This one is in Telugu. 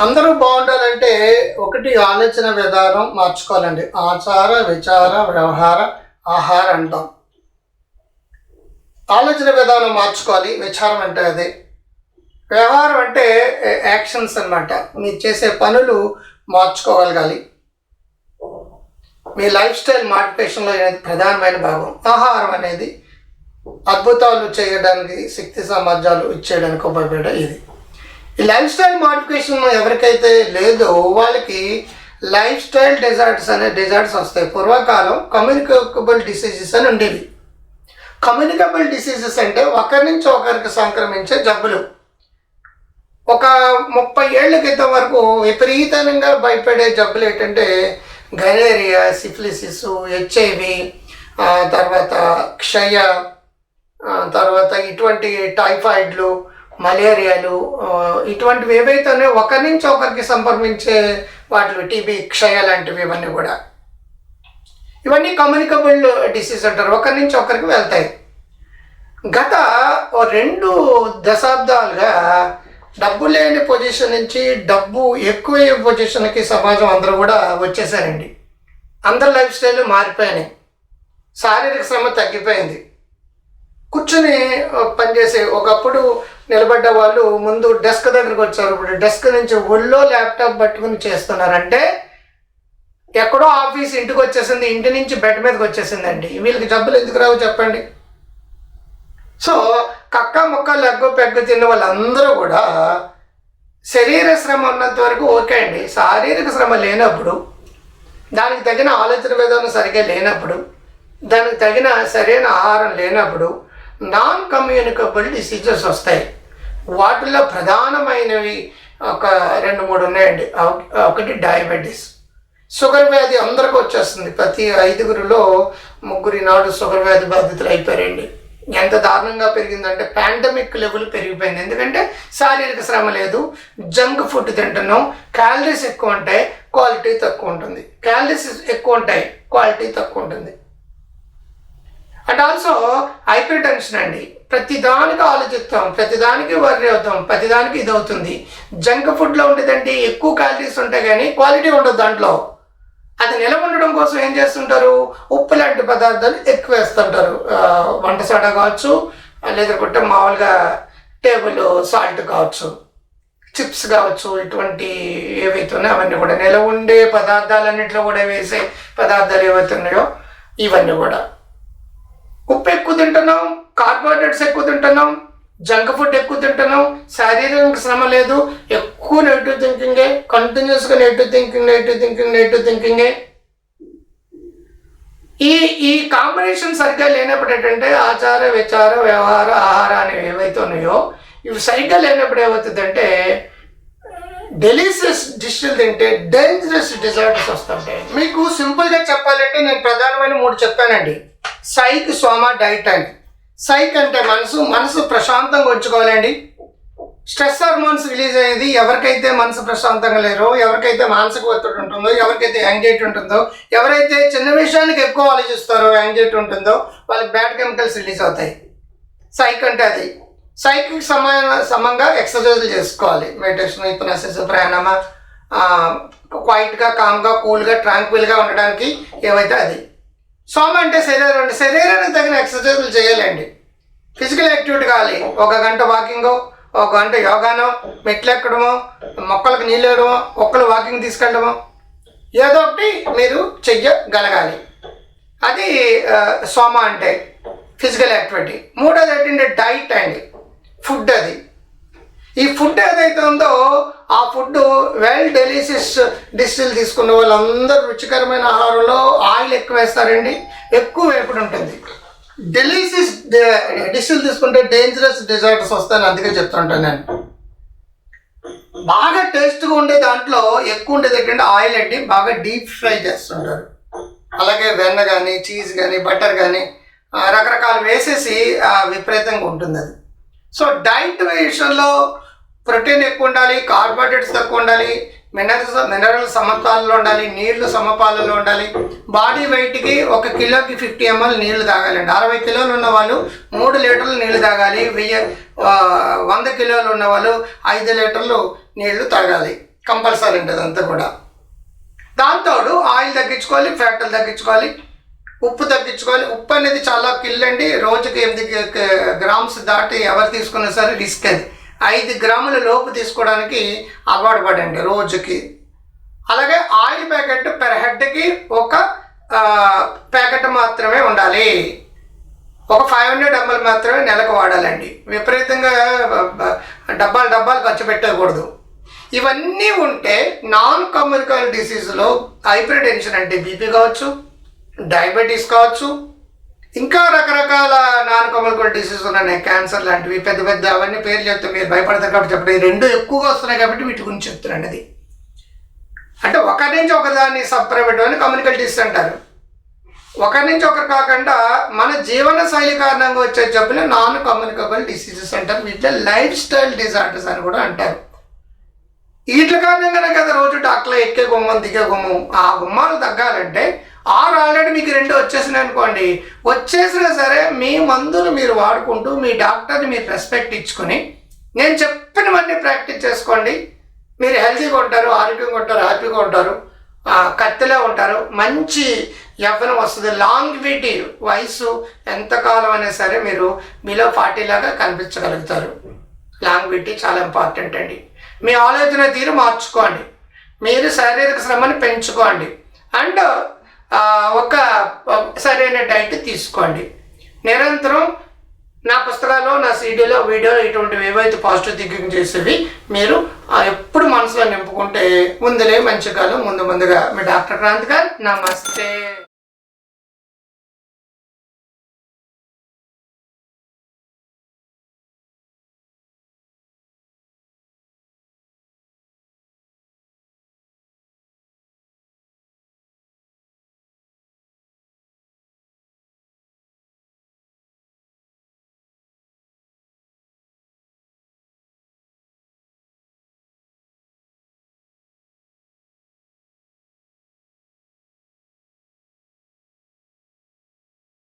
అందరూ బాగుండాలంటే ఒకటి ఆలోచన విధానం మార్చుకోవాలండి. ఆచార విచార వ్యవహార ఆహార అంటాం. ఆలోచన విధానం మార్చుకోవాలి. విచారం అంటే అదే. వ్యవహారం అంటే యాక్షన్స్ అన్నమాట. మీరు చేసే పనులు మార్చుకోగలగాలి. మీ లైఫ్ స్టైల్ మాడిఫికేషన్లో అనేది ప్రధానమైన భాగం. ఆహారం అనేది అద్భుతాలు చేయడానికి శక్తి సామర్థ్యాలు ఇచ్చేయడానికి ఉపయోగపడే ఇది. ఈ లైఫ్ స్టైల్ మాడిఫికేషన్ ఎవరికైతే లేదో వాళ్ళకి లైఫ్ స్టైల్ డిజార్డ్స్ అనే డిజార్డ్స్ వస్తాయి. పూర్వకాలం కమ్యూనికేబుల్ డిసీజెస్ అని ఉండేవి. కమ్యూనికబుల్ డిసీజెస్ అంటే ఒకరి నుంచి ఒకరికి సంక్రమించే జబ్బులు. ఒక ముప్పై ఏళ్ళ క్రితం వరకు విపరీతంగా భయపడే జబ్బులు ఏంటంటే గలేరియా సిఫిలిసిస్ హెచ్ఐవి తర్వాత క్షయ తర్వాత ఇటువంటి టైఫాయిడ్లు మలేరియాలు ఇటువంటివి ఏవైతేనే ఒకరి నుంచి ఒకరికి సంప్రమించే వాటిలో టీబీ క్షయ లాంటివి ఇవన్నీ కూడా. ఇవన్నీ కమ్యూనికబుల్ డిసీజ్ అంటారు. ఒకరి నుంచి ఒకరికి వెళ్తాయి. గత ఓ రెండు దశాబ్దాలుగా డబ్బు లేని పొజిషన్ నుంచి డబ్బు ఎక్కువ పొజిషన్కి సమాజం అందరూ కూడా వచ్చేసారండి. అందరి లైఫ్ స్టైల్ మారిపోయినాయి. శారీరక శ్రమ తగ్గిపోయింది. కూర్చుని పనిచేసే ఒకప్పుడు నిలబడ్డ వాళ్ళు ముందు డెస్క్ దగ్గరకు వచ్చారు. ఇప్పుడు డెస్క్ నుంచి ఒళ్ళో ల్యాప్టాప్ పట్టుకుని చేస్తున్నారంటే ఎక్కడో ఆఫీస్ ఇంటికి వచ్చేసింది ఇంటి నుంచి బెడ్ మీదకి వచ్చేసిందండి. వీళ్ళకి జబ్బులు ఎందుకు రావు చెప్పండి? సో కక్క ముక్క లెగ్గు పెగ్గు తిన్న వాళ్ళందరూ కూడా శరీర శ్రమ ఉన్నంత వరకు ఓకే అండి. శారీరక శ్రమ లేనప్పుడు దానికి తగిన ఆలోచన విధానం సరిగ్గా లేనప్పుడు దానికి తగిన సరైన ఆహారం లేనప్పుడు నాన్ కమ్యూనికబుల్ డిసీజెస్ వస్తాయి. వాటిల్లో ప్రధానమైనవి ఒక రెండు మూడు ఉన్నాయండి. ఒకటి డయాబెటీస్. షుగర్ వ్యాధి అందరికీ వచ్చేస్తుంది. ప్రతి ఐదుగురిలో ముగ్గురి నాడు షుగర్ వ్యాధి బాధితులు అయిపోయారండి. ఎంత దారుణంగా పెరిగిందంటే పాండమిక్ లెవెల్ పెరిగిపోయింది. ఎందుకంటే శారీరక శ్రమ లేదు జంక్ ఫుడ్ తింటున్నాం క్యాలరీస్ ఎక్కువ ఉంటాయి క్వాలిటీ తక్కువ ఉంటుంది. క్యాలరీస్ ఎక్కువ ఉంటాయి క్వాలిటీ తక్కువ ఉంటుంది. దట్ ఆల్సో హైపర్ టెన్షన్ అండి ప్రతిదానికి ఆలోచిస్తాం ప్రతిదానికి వర్రీ అవుతాం ప్రతిదానికి ఇది అవుతుంది. జంక్ ఫుడ్లో ఉండేదంటే ఎక్కువ క్యాలరీస్ ఉంటాయి కానీ క్వాలిటీ ఉండదు దాంట్లో. అది నిలవ ఉండడం కోసం ఏం చేస్తుంటారు? ఉప్పు లాంటి పదార్థాలు ఎక్కువ వేస్తుంటారు. వంట సోడా కావచ్చు లేదంటే మామూలుగా టేబుల్ సాల్ట్ కావచ్చు చిప్స్ కావచ్చు ఇటువంటి ఏవైతే ఉన్నాయో అవన్నీ కూడా నిలవ ఉండే పదార్థాలన్నింటిలో కూడా వేసే పదార్థాలు ఏవైతే ఉన్నాయో ఇవన్నీ కూడా. ఉప్పు ఎక్కువ తింటున్నాం కార్బోహైడ్రేట్స్ ఎక్కువ తింటున్నాం జంక్ ఫుడ్ ఎక్కువ తింటున్నాం శారీరక శ్రమ లేదు ఎక్కువ నెగిటివ్ థింకింగే కంటిన్యూస్గా negative thinking negative thinking negative థింకింగే ఈ ఈ కాంబినేషన్ సరిగ్గా లేనప్పుడు ఏంటంటే ఆచార విచార వ్యవహార ఆహార అనేవి ఏవైతే ఉన్నాయో ఇవి సరిగ్గా లేనప్పుడు ఏమవుతుందంటే డెలీషియస్ డిష్లు తింటే డేంజరస్ డిజార్డర్స్ వస్తుంటాయి. మీకు సింపుల్గా చెప్పాలంటే నేను ప్రధానమైన మూడు చెప్పానండి. సైక్ సోమ డైట్ అండి సైక్ అంటే మనసు మనసు ప్రశాంతంగా ఉంచుకోవాలండి. స్ట్రెస్ హార్మోన్స్ రిలీజ్ అయ్యేది ఎవరికైతే మనసు ప్రశాంతంగా లేరో ఎవరికైతే మానసిక ఒత్తిడి ఉంటుందో ఎవరికైతే యాంగ్జైటీ ఉంటుందో ఎవరైతే చిన్న విషయానికి ఎక్కువ ఆలోచిస్తారో యాంగ్జైటీ ఉంటుందో వాళ్ళకి బ్యాడ్ కెమికల్స్ రిలీజ్ అవుతాయి. సైక్ అంటే అది. సైకిల్ సమాన సమంగా ఎక్సర్సైజ్లు చేసుకోవాలి. మెడిటేషన్ హిప్నాసిస్ ప్రాణాయామ క్వైట్గా కామ్గా కూల్గా ట్రాంక్విల్గా ఉండడానికి ఏవైతే అది. సోమ అంటే శరీరం అంటే శరీరానికి తగిన ఎక్సర్సైజులు చేయాలండి. ఫిజికల్ యాక్టివిటీ కావాలి. ఒక గంట వాకింగ్ ఒక గంట యోగానో మెట్లు ఎక్కడమో మొక్కలకు నీళ్ళు వేయడమో ఒక్కలు వాకింగ్ తీసుకెళ్ళడమో ఏదో ఒకటి మీరు చెయ్యగలగాలి. అది సోమ అంటే ఫిజికల్ యాక్టివిటీ మూడోది ఏంటంటే డైట్ అండి. ఫుడ్ అది. ఈ ఫుడ్ ఏదైతే ఉందో ఆ ఫుడ్ వెల్ డెలిసిస్ డిస్టిల్ తీసుకున్న వాళ్ళందరూ రుచికరమైన ఆహారంలో ఆయిల్ ఎక్కువ వేస్తారండి. ఎక్కువ వేపుడు ఉంటుంది. డెలిసిస్ డిస్టిల్ తీసుకుంటే డేంజరస్ డిజార్డర్స్ వస్తాయని అందుకే చెప్తుంటాను నేను. బాగా టేస్ట్గా ఉండే దాంట్లో ఎక్కువ ఉండేది ఏంటంటే ఆయిల్ అండి బాగా డీప్ ఫ్రై చేస్తుంటారు. అలాగే వెన్న కానీ చీజ్ కానీ బటర్ కానీ రకరకాలు వేసేసి విపరీతంగా ఉంటుంది అది. సో డైట్ విషయంలో ప్రోటీన్ ఎక్కువ ఉండాలి కార్బోహైడ్రేట్స్ తక్కువ ఉండాలి మినరల్స్ మినరల్ సమపాలలో ఉండాలి నీళ్ళు సమపాలలో ఉండాలి. బాడీ వెయిట్కి ఒక కిలోకి ఫిఫ్టీ ఎంఎల్ నీళ్ళు తాగాలండి. అరవై కిలోలు ఉన్న వాళ్ళు మూడు లీటర్లు నీళ్ళు తాగాలి వెయ్యి వంద కిలోలు ఉన్న వాళ్ళు ఐదు లీటర్లు నీళ్ళు తాగాలి. కంపల్సరీ అండి అదంతా కూడా. దాంతో ఆయిల్ తగ్గించుకోవాలి ఫ్యాట్లు తగ్గించుకోవాలి ఉప్పు తగ్గించుకోవాలి. ఉప్పు అనేది చాలా కిల్ అండి. రోజుకి ఎనిమిది గ్రామ్స్ దాటి ఎవరు తీసుకున్నా సరే రిస్క్ అది. ఐదు గ్రాముల లోపు తీసుకోవడానికి అలవాటు పడండి రోజుకి. అలాగే ఆయిల్ ప్యాకెట్ పెర్ హెడ్కి ఒక ప్యాకెట్ మాత్రమే ఉండాలి. ఒక ఫైవ్ హండ్రెడ్ ఎంఎల్ మాత్రమే నెలకు వాడాలండి. విపరీతంగా డబ్బాలు డబ్బాలు ఖర్చు పెట్టకూడదు. ఇవన్నీ ఉంటే నాన్ కమ్యూనికల్ డిసీజ్లో హైపర్ టెన్షన్ అంటే బీపీ కావచ్చు డయాబెటీస్ కావచ్చు ఇంకా రకరకాల నాన్ కమ్యూనికల్ డిసీజ్ ఉన్నాయి. క్యాన్సర్ లాంటివి పెద్ద పెద్ద అవన్నీ పేర్లు చెప్తే మీరు భయపడతారు కాబట్టి చెప్పండి ఈ రెండు ఎక్కువగా వస్తున్నాయి కాబట్టి వీటి గురించి చెప్తున్నాను అది అంటే ఒకరి నుంచి ఒకదాన్ని సబ్ ప్రైవేట్ అని కమ్యూనికల్ డిసీజ్ అంటారు ఒకరి నుంచి ఒకరు కాకుండా మన జీవన శైలి కారణంగా వచ్చే జబ్బులు నాన్ కమ్యూనికబుల్ డిసీజెస్ అంటారు. వీటిలో లైఫ్ స్టైల్ డిజార్డర్స్ అని కూడా అంటారు. వీటి కారణంగానే కదా రోజు డాక్టర్లు ఎక్కే గుమ్మం దిగే గుమ్మం. ఆ గుమ్మాలు తగ్గాలంటే ఆరు ఆల్రెడీ మీకు రెండు వచ్చేసినాయి అనుకోండి. వచ్చేసినా సరే మీ మందులు మీరు వాడుకుంటూ మీ డాక్టర్ని మీరు రెస్పెక్ట్ ఇచ్చుకొని నేను చెప్పినవన్నీ ప్రాక్టీస్ చేసుకోండి. మీరు హెల్తీగా ఉంటారు ఆరోగ్యంగా ఉంటారు హ్యాపీగా ఉంటారు కత్తిలో ఉంటారు. మంచి యవ్వనం వస్తుంది. లాంగ్విటీ వయసు ఎంతకాలం అయినా సరే మీరు మీలో ఫార్టీ లాగా కనిపించగలుగుతారు. లాంగ్విటీ చాలా ఇంపార్టెంట్ అండి. మీ ఆలోచన తీరు మార్చుకోండి. మీరు శారీరక శ్రమని పెంచుకోండి. అండ్ ఒక సరైన డైట్ తీసుకోండి. నిరంతరం నా పుస్తకాలు నా సీడీలో వీడియోలో ఇటువంటివి ఏవైతే పాజిటివ్ థింకింగ్ చేసేవి మీరు ఎప్పుడు మనసులో నింపుకుంటే ముందులే మంచి కాలం ముందు ముందుగా మీ డాక్టర్ క్రాంత్ గారు నమస్తే.